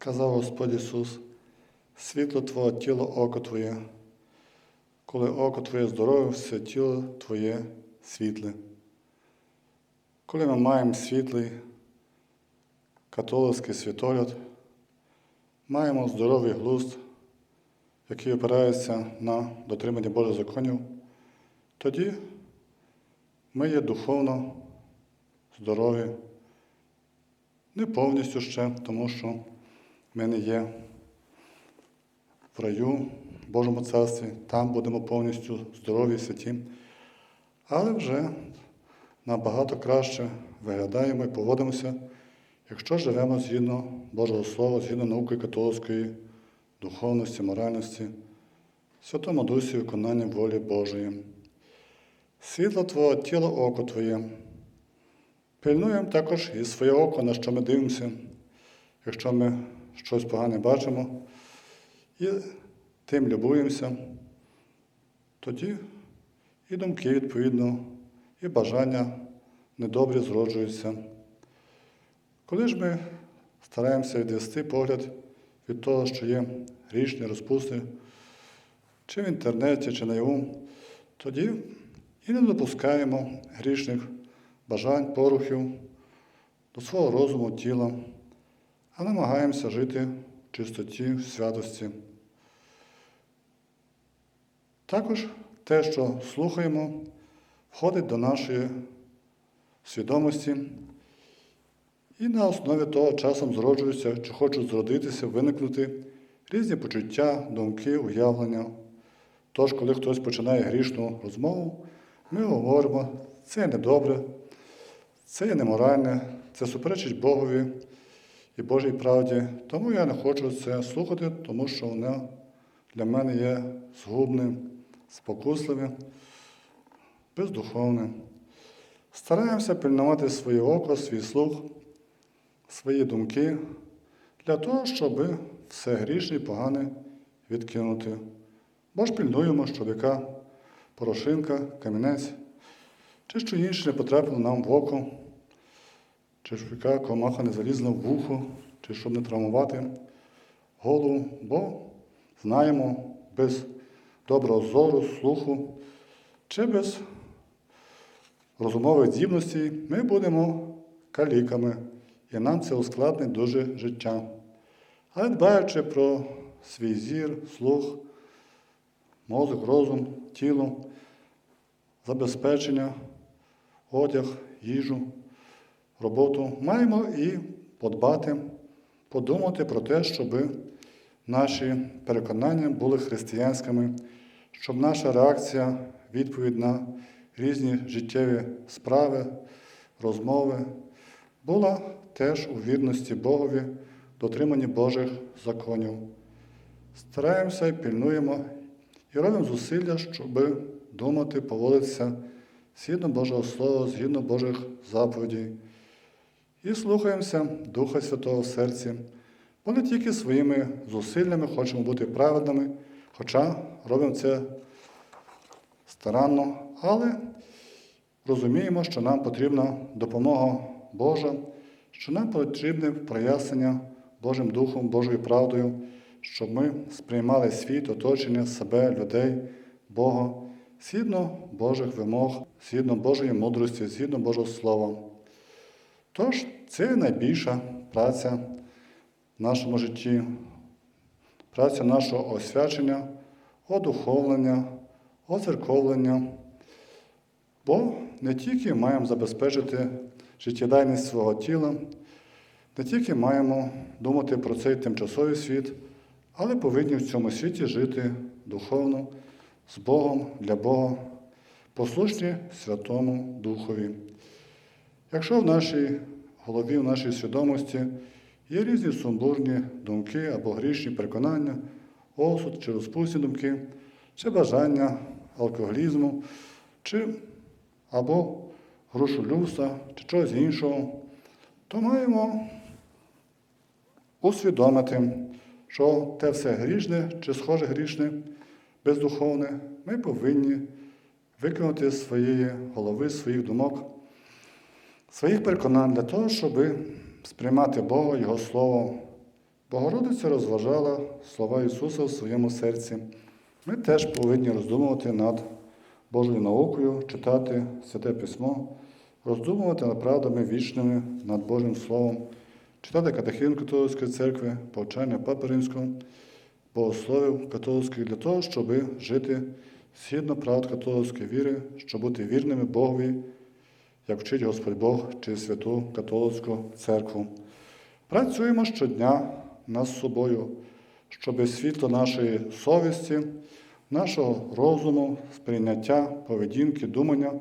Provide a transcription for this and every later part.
Сказав Господь Ісус, світло Твого тіло око Твоє, коли око Твоє здорове, все тіло Твоє світле. Коли ми маємо світлий католицький світогляд, маємо здоровий глузд, який опирається на дотримання Божих законів, тоді ми є духовно здорові, не повністю ще, тому що ми не є в раю, в Божому царстві, там будемо повністю здорові, святі, але вже набагато краще виглядаємо і поводимося, якщо живемо згідно Божого Слова, згідно науки католицької духовності, моральності, Святому Дусі виконання волі Божої. Світло Твого тіло око Твоє. Пильнуємо також і своє око, на що ми дивимося, якщо ми щось погане бачимо, і тим любуємося, тоді і думки, відповідно, і бажання недобрі зроджуються. Коли ж ми стараємося відвести погляд від того, що є грішні розпусти, чи в інтернеті, чи наяву, тоді і не допускаємо грішних бажань, порухів до свого розуму, тіла, а намагаємося жити в чистоті, в святості. Також те, що слухаємо, входить до нашої свідомості, і на основі того часом зроджуються чи хочуть зродитися, виникнути різні почуття, думки, уявлення. Тож, коли хтось починає грішну розмову, ми говоримо, це недобре, це є неморальне, це суперечить Богові і Божій правді. Тому я не хочу це слухати, тому що воно для мене є згубним, спокусливим, бездуховним. Стараємося пильнувати своє око, свій слух, свої думки для того, щоб все грішне і погане відкинути. Бо ж пильнуємо, щоб яка порошинка, камінець, чи що інше не потрапило нам в око, чи щоб комаха не залізла в вухо, чи щоб не травмувати голову, бо знаємо, без доброго зору, слуху, чи без розумових здібностей ми будемо каліками, і нам це ускладнить дуже життя. Але дбаючи про свій зір, слух, мозок, розум, тіло, забезпечення, одяг, їжу, роботу, маємо і подбати, подумати про те, щоб наші переконання були християнськими, щоб наша реакція, відповідь на різні життєві справи, розмови була теж у вірності Богові, дотриманні Божих законів. Стараємося і пільнуємо і робимо зусилля, щоб думати, поводитися згідно Божого Слова, згідно Божих заповідей. І слухаємося Духа Святого в серці, бо не тільки своїми зусиллями хочемо бути праведними, хоча робимо це старанно, але розуміємо, що нам потрібна допомога Божа, що нам потрібне прояснення Божим Духом, Божою правдою, щоб ми сприймали світ, оточення, себе, людей, Бога, згідно Божих вимог, згідно Божої мудрості, згідно Божого Слова. Тож це найбільша праця в нашому житті, праця нашого освячення, одуховлення, оцерковлення. Бо не тільки маємо забезпечити життєдайність свого тіла, не тільки маємо думати про цей тимчасовий світ, але повинні в цьому світі жити духовно, з Богом для Бога, послушні Святому Духові. Якщо в нашій голові, в нашій свідомості є різні сумбурні думки або грішні переконання, осуд чи розпусні думки, чи бажання алкоголізму, чи або грошолюбства, чи чогось іншого, то маємо усвідомити, що те все грішне чи схоже грішне, бездуховне, ми повинні викинути з своєї голови, своїх думок, своїх переконань для того, щоб сприймати Бога, Його Слово Богородиця розважала слова Ісуса в своєму серці. Ми теж повинні роздумувати над Божою наукою, читати Святе Письмо, роздумувати над правдами вічними, над Божим Словом, читати катехін Католицької церкви, повчання Папи Римського, богословів католицьких для того, щоб жити згідно правд католицької віри, щоб бути вірними Богові, як вчить Господь Бог чи Святу Католицьку церкву. Працюємо щодня над собою, щоб світло нашої совісті, нашого розуму, сприйняття, поведінки, думання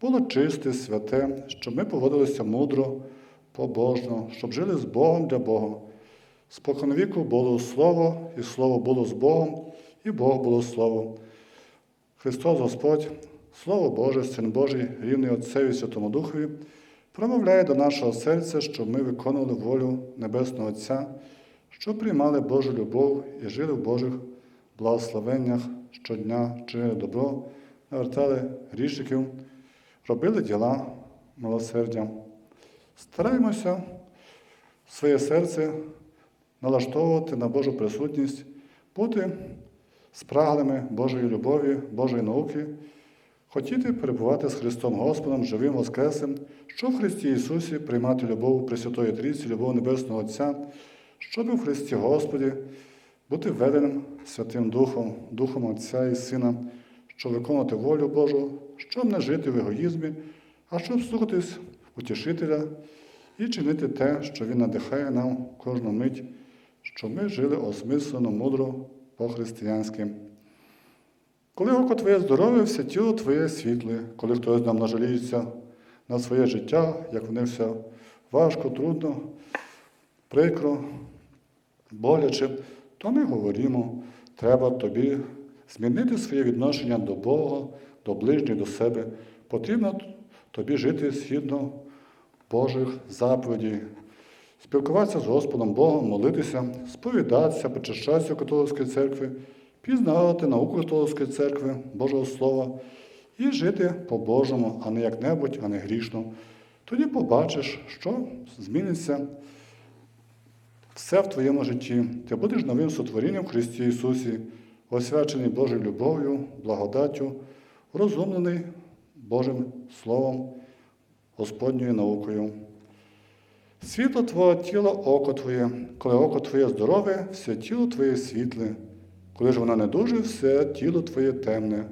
було чисте, святе, щоб ми поводилися мудро, побожно, щоб жили з Богом для Бога. Споконвіку було Слово, і Слово було з Богом, і Бог було Слово. Христос Господь, Слово Боже, Син Божий, рівний Отцеві Святому Духові, промовляє до нашого серця, щоб ми виконували волю Небесного Отця, щоб приймали Божу любов і жили в Божих благословеннях щодня, чинили добро, навертали грішників, робили діла милосердя. Стараємося своє серце налаштовувати на Божу присутність, бути спраглими Божої любові, Божої науки, хотіти перебувати з Христом Господом, живим Воскресом, що в Христі Ісусі приймати любов Пресвятої Трійці, любов Небесного Отця, щоб в Христі Господі бути введеним Святим Духом, Духом Отця і Сина, щоб виконувати волю Божу, щоб не жити в егоїзмі, а щоб слухатись утішителя і чинити те, що Він надихає нам кожну мить, щоб ми жили осмислено, мудро, по-християнськи. Коли око твоє здорове, все тіло твоє світле, коли хтось нам нажаліється на своє життя, як вони все важко, трудно, прикро, боляче, то ми говоримо, треба тобі змінити своє відношення до Бога, до ближніх, до себе. Потрібно тобі жити згідно Божих заповідей, спілкуватися з Господом Богом, молитися, сповідатися, причащатися католицької церкви, пізнавати науку католицької церкви, Божого Слова і жити по-божому, а не як-небудь, а не грішно. Тоді побачиш, що зміниться все в твоєму житті. Ти будеш новим сотворінням в Христі Ісусі, освячений Божою любов'ю, благодаттю, розумлений Божим Словом, Господньою наукою. Світло Твого тіла око Твоє, коли око Твоє здорове, все тіло Твоє світле, коли ж воно не дуже, все тіло Твоє темне.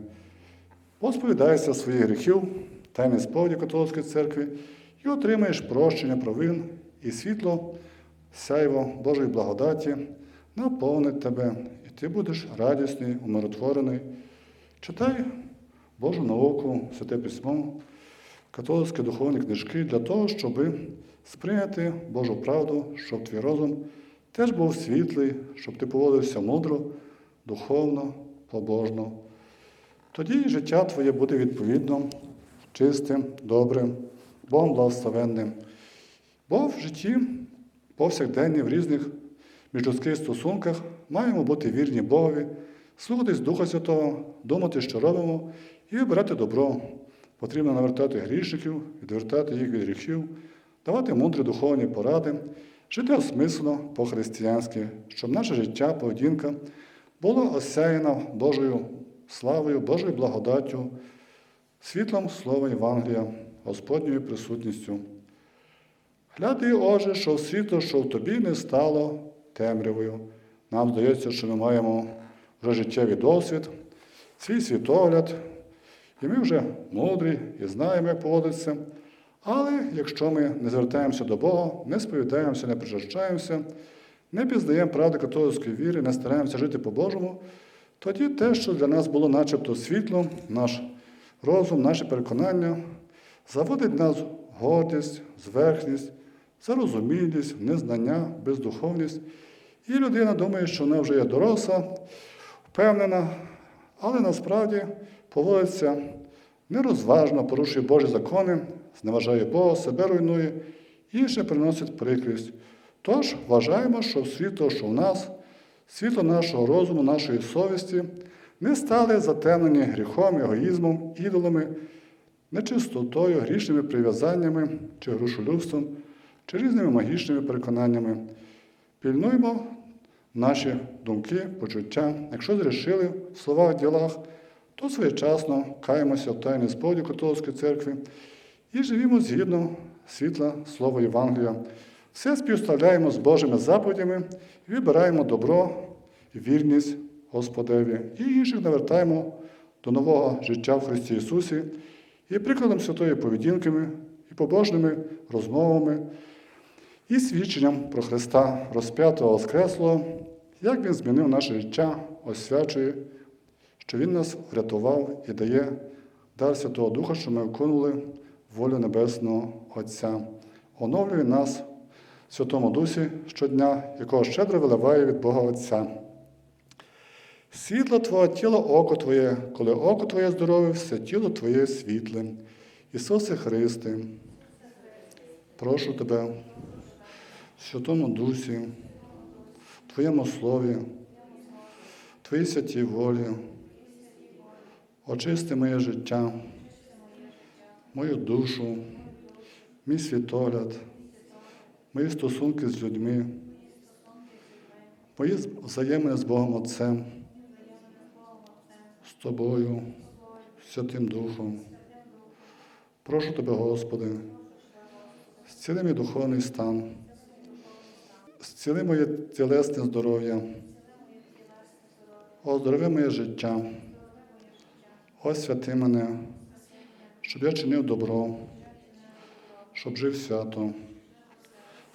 Посповідайся своїх гріхів, тайне сповіді католицької церкви, і отримаєш прощення провин і світло, сяйво Божої благодаті наповнить тебе, і ти будеш радісний, умиротворений. Читай Божу науку, святе письмо, католицькі духовні книжки для того, щоб сприйняти Божу правду, щоб твій розум теж був світлий, щоб ти поводився мудро, духовно, побожно. Тоді життя твоє буде відповідно, чистим, добрим, Богом благословенним. Бо в житті повсякденні в різних міжлюдських стосунках маємо бути вірні Богові, слухатись Духа Святого, думати, що робимо, і вибирати добро. Потрібно навертати грішників, відвертати їх від гріхів, давати мудрі духовні поради, жити осмислено по-християнськи, щоб наше життя, поведінка була осяяна Божою славою, Божою благодаттю, світлом Слова Євангелія, Господньою присутністю. Гляди, Отже, що світло, що в тобі не стало темрявою. Нам здається, що ми маємо вже життєвий досвід, свій світогляд, і ми вже мудрі і знаємо, як поводитися. Але якщо ми не звертаємося до Бога, не сповідаємося, не причащаємося, не пізнаємо правди католицької віри, не стараємося жити по-божому, тоді те, що для нас було начебто світло, наш розум, наші переконання, заводить нас гордість, зверхність, зарозумілість, незнання, бездуховність. І людина думає, що вона вже є доросла, впевнена, але насправді поводиться нерозважно, порушує Божі закони, зневажає Бога, себе руйнує і ще приносить прикрість. Тож вважаємо, що світло, що в нас, світло нашого розуму, нашої совісті, не стали затемнені гріхом, егоїзмом, ідолами, нечистотою, грішними прив'язаннями чи грушолюбством, чи різними магічними переконаннями. Пільнуємо наші думки, почуття. Якщо зрішили в словах, ділах, то своєчасно каємося в тайні сповіді католицької церкви і живімо згідно світла Слова Євангелія. Все співставляємо з Божими заповідями і вибираємо добро і вірність Господеві. І інших навертаємо до нового життя в Христі Ісусі і прикладом святої поведінками, і побожними розмовами, і свідченням про Христа розп'ятого Воскреслого, як Він змінив наше життя, освячує, що Він нас врятував і дає дар Святого Духа, що ми виконували волю Небесного Отця. Оновлює нас Святому Дусі щодня, якого щедро виливає від Бога Отця. Світло Твого тіло око Твоє, коли око Твоє здорове, все тіло Твоє світле. Ісусе Христе, прошу Тебе в Святому Дусі, Твоєму Слові, Твоїй святій волі, очисти моє життя, мою душу, мій світогляд, мої стосунки з людьми, мої взаємини з Богом Отцем, з Тобою, Святим Духом. Прошу Тебе, Господи, зціли мій духовний стан, зціли моє тілесне здоров'я, оздорови моє життя, освяти мене, щоб я чинив добро, щоб жив свято.